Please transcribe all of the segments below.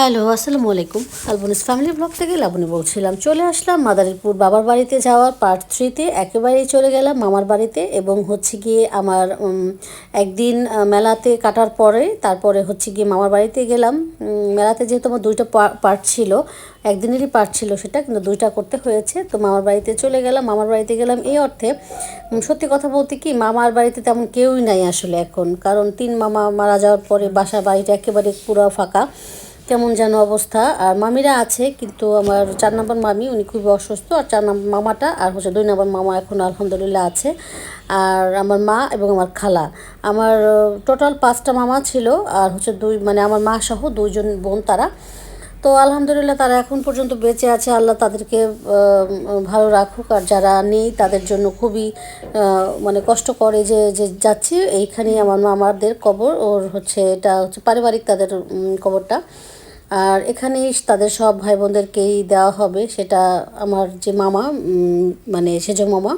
Hello আসসালামু আলাইকুম আলবনিস family blog থেকে লাবণী বলছিলাম। চলে আসলাম মাদারীপুর বাবার বাড়িতে যাওয়ার পার্ট থ্রিতে একেবারেই চলে গেলাম মামার বাড়িতে এবং হচ্ছে গিয়ে আমার একদিন মেলাতে কাটার পরে তারপরে হচ্ছে গিয়ে মামার বাড়িতে গেলাম। মেলাতে যেহেতু আমার দুইটা পার্ট ছিল, একদিনেরই পার্ট ছিল সেটা, কিন্তু দুইটা করতে হয়েছে। তো মামার বাড়িতে চলে গেলাম, মামার বাড়িতে গেলাম এই অর্থে সত্যি কথা বলতে কি, মামার বাড়িতে তেমন কেউই নাই আসলে এখন। কারণ তিন মামা মারা যাওয়ার পরে বাসা বাড়িটা একেবারে পুরো ফাঁকা। কেমন যেন অবস্থা। আর মামিরা আছে, কিন্তু আমার চার নম্বর মামি, উনি খুবই অসুস্থ। আর চার নম্বর মামাটা, আর হচ্ছে দুই নম্বর মামা এখন আলহামদুলিল্লাহ আছে। আর আমার মা এবং আমার খালা। আমার টোটাল পাঁচটা মামা ছিল, আর হচ্ছে দুই মানে আমার মা সহ দুইজন বোন তারা। তো আলহামদুলিল্লাহ তারা এখন পর্যন্ত বেঁচে আছে। আল্লাহ তাদেরকে ভালো রাখুক। আর যারা নেই, তাদের জন্য খুবই মানে কষ্ট করে যে যে যাচ্ছি। এইখানেই আমার মামাদের কবর। ওর হচ্ছে, এটা হচ্ছে পারিবারিক তাদের কবরটা। আর এখানেই তাদের সব ভাই বোনদেরকেই দেওয়া হবে। সেটা আমার যে মামা মানে সেজ মামা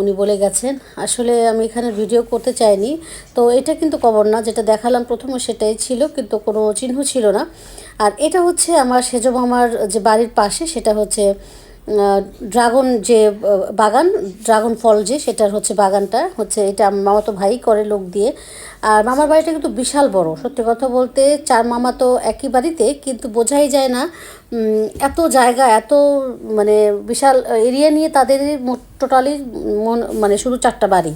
উনি বলে গেছেন। আসলে আমি এখানে ভিডিও করতে চাইনি। তো এটা কিন্তু কবর না, যেটা দেখালাম প্রথমে সেটাই ছিল, কিন্তু কোনো চিহ্ন ছিল না। আর এটা হচ্ছে আমার সেজ মামার যে বাড়ির পাশে, সেটা হচ্ছে ড্রাগন যে বাগান, ড্রাগন ফল যে, সেটার হচ্ছে বাগানটা, হচ্ছে এটা মামাতো ভাই করে লোক দিয়ে। আর মামার বাড়িটা কিন্তু বিশাল বড়, সত্যি কথা বলতে চার মামা তো একই বাড়িতে, কিন্তু বোঝাই যায় না এত জায়গা, এত মানে বিশাল এরিয়া নিয়ে তাদের টোটালি মানে শুধু চারটা বাড়ি।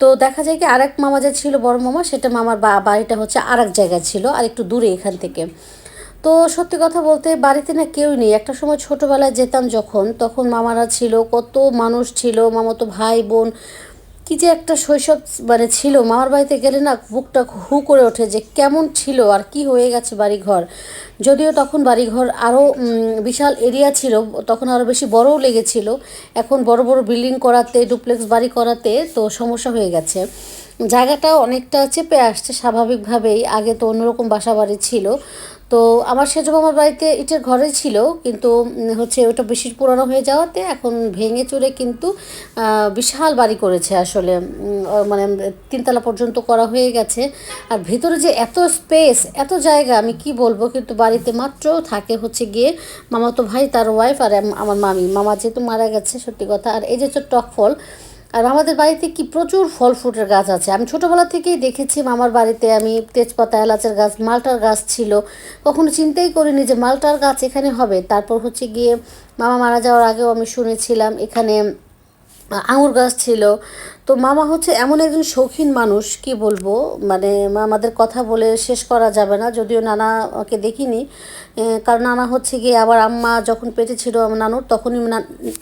তো দেখা যায় কি আরেক মামা যে ছিল বড় মামা, সেটা মামার বাড়িটা হচ্ছে আরেক জায়গায় ছিল, আর একটু দূরে এখান থেকে। তো সত্যি কথা বলতে বাড়িতে না কেউই নেই। একটা সময় ছোটোবেলায় যেতাম যখন, তখন মামারা ছিল, কত মানুষ ছিল মামাতো ভাই, বোন। কি যে একটা শৈশব মানে ছিল, মামার বাড়িতে গেলে না বুকটা হু করে ওঠে যে কেমন ছিল আর কি হয়ে গেছে বাড়িঘর। যদিও তখন বাড়িঘর আরও বিশাল এরিয়া ছিল, তখন আরও বেশি বড়ও লেগেছিল। এখন বড় বড় বিল্ডিং করাতে, ডুপ্লেক্স বাড়ি করাতে তো সমস্যা হয়ে গেছে। জায়গাটা অনেকটা চেপে আসছে স্বাভাবিকভাবেই। আগে তো অন্যরকম বাসা বাড়ি ছিল। তো আমার সেজ আমার বাড়িতে ইটের ঘরে ছিল, কিন্তু হচ্ছে ওটা বেশি পুরানো হয়ে যাওয়াতে এখন ভেঙে চুরে কিন্তু বিশাল বাড়ি করেছে আসলে মানে তিনতলা পর্যন্ত করা হয়ে গেছে। আর ভেতরে যে এত স্পেস এত জায়গা, আমি কি বলব, কিন্তু বাড়িতে মাত্র থাকে হচ্ছে গিয়ে মামাতো ভাই, তার ওয়াইফ আর আমার মামি। মামা যেহেতু মারা গেছে, সত্যি কথা। আর এই যে টক ফল আর আমাদের বাড়িতে কি প্রচুর ফল ফ্রুটের গাছ আছে। আমি ছোটোবেলা থেকেই দেখেছি মামার বাড়িতে আমি তেজপাতা, এলাচের গাছ, মালটার গাছ ছিল। কখনো চিন্তাই করিনি যে মালটার গাছ এখানে হবে। তারপর হচ্ছে গিয়ে মামা মারা যাওয়ার আগেও আমি শুনেছিলাম এখানে আঙুর গাছ ছিল। তো মামা হচ্ছে এমন একজন শৌখিন মানুষ, কি বলব? মানে আমাদের কথা বলে শেষ করা যাবে না, যদিও নানাকে দেখিনি। কারণ নানা হচ্ছে গিয়ে আবার আম্মা যখন পেটে ছিল আমার নানুর, তখনই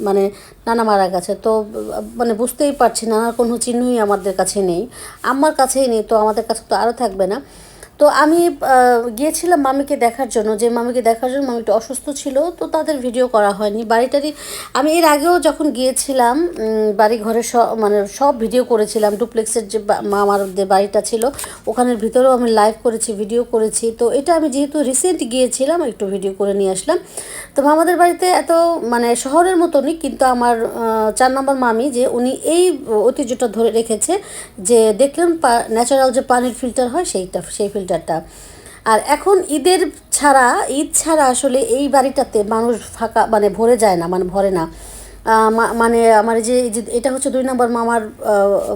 মানে নানা মারা গেছে। তো মানে বুঝতেই পারছি নানার কোনো চিহ্নই আমাদের কাছে নেই। আম্মার কাছেই নেই, তো আমাদের কাছে তো আরও থাকবে না। তো আমি গিয়েছিলাম মামিকে দেখার জন্য, যে মামিকে দেখার জন্য মামিটা অসুস্থ ছিল, তো তাদের ভিডিও করা হয়নি। বাড়িটারই, আমি এর আগেও যখন গিয়েছিলাম বাড়ি ঘরে সব মানে সব ভিডিও করেছিলাম, ডুপ্লেক্সের যে মামার যে বাড়িটা ছিল, ওখানের ভিতরেও আমি লাইভ করেছি ভিডিও করেছি। তো এটা আমি যেহেতু রিসেন্ট গিয়েছিলাম, একটু ভিডিও করে নিয়ে আসলাম। তো মামাদের বাড়িতে এত মানে শহরের মতনই, কিন্তু আমার চার নম্বর মামি, যে উনি এই ঐতিহ্যটা ধরে রেখেছে, যে দেখলেন ন্যাচারাল যে পানির ফিল্টার হয়, সেইটা, সেই ফিল্টারটা আর এখন ঈদের ছাড়া, ঈদ ছাড়া আসলে এই বাড়িটাতে মানুষ ফাঁকা মানে ভরে যায় না মানে ভরে না। মানে আমার যে এটা হচ্ছে দুই নম্বর মামার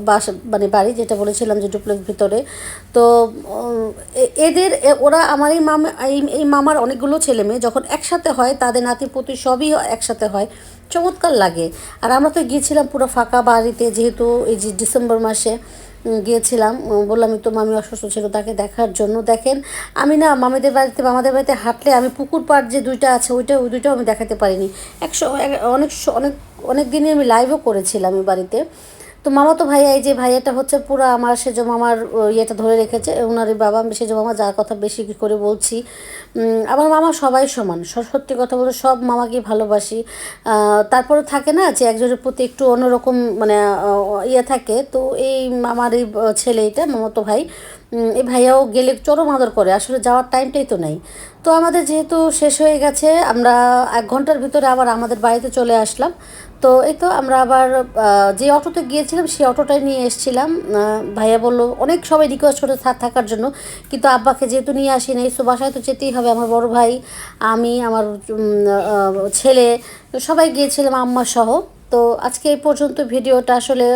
বাসা মানে বাড়ি, যেটা বলেছিলাম যে ডুপ্লেক্স ভিতরে। তো এদের ওরা আমার এই মামা, এই মামার অনেকগুলো ছেলে মেয়ে, যখন একসাথে হয়, তাদের নাতিপুতি সবই একসাথে হয়। চমৎকার লাগে। আর আমরা তো গিয়েছিলাম পুরো ফাঁকা বাড়িতে, যেহেতু এই যে ডিসেম্বর মাসে। গিয়েছিলাম। বললাম তো মামি অসুস্থ ছিল তাকে দেখার জন্য। দেখেন, আমি না মামিদের বাড়িতে, মামাদের বাড়িতে হাঁটলে আমি পুকুর পাড় যে দুইটা আছে, ওইটা, ওই দুইটাও আমি দেখাতে পারিনি। একশো, এক- অনেক অনেক অনেক দিনই আমি লাইভও করেছিলাম এই বাড়িতে। তো মামা তো ভাইয়া, এই যে ভাইয়াটা হচ্ছে পুরো আমার সেজ মামার ইয়েটা ধরে রেখেছে ওনারই বাবা সেজ মামা যার কথা বেশি করে বলছি। আমার মামা সবাই সমান সত্যি কথা বলে সব মামাকে ভালোবাসি। তারপরে থাকে না যে একজনের প্রতি একটু অন্যরকম মানে ইয়ে থাকে, তো এই আমার এই ছেলে এটা, মামাতো ভাই। এই ভাইয়াও গেলে চরম আদর করে, আসলে যাওয়ার টাইমটাই তো নেই। তো আমাদের যেহেতু শেষ হয়ে গেছে, আমরা এক ঘণ্টার ভিতরে আবার আমাদের বাড়িতে চলে আসলাম। তো এই তো আমরা আবার যে অটোতে গিয়েছিলাম, সেই অটোটাই নিয়ে এসেছিলাম। ভাইয়া বলল, অনেক সবাই রিকোয়েস্ট করে থাকার জন্য, কিন্তু আব্বাকে যেহেতু নিয়ে আসি নাই তো বাসায় তো যেতেই হবে। আমার বড় ভাই, আমি, আমার ছেলে, সবাই গিয়েছিলাম, আম্মা সহ। তো আজকে এই পর্যন্ত ভিডিওটা আসলে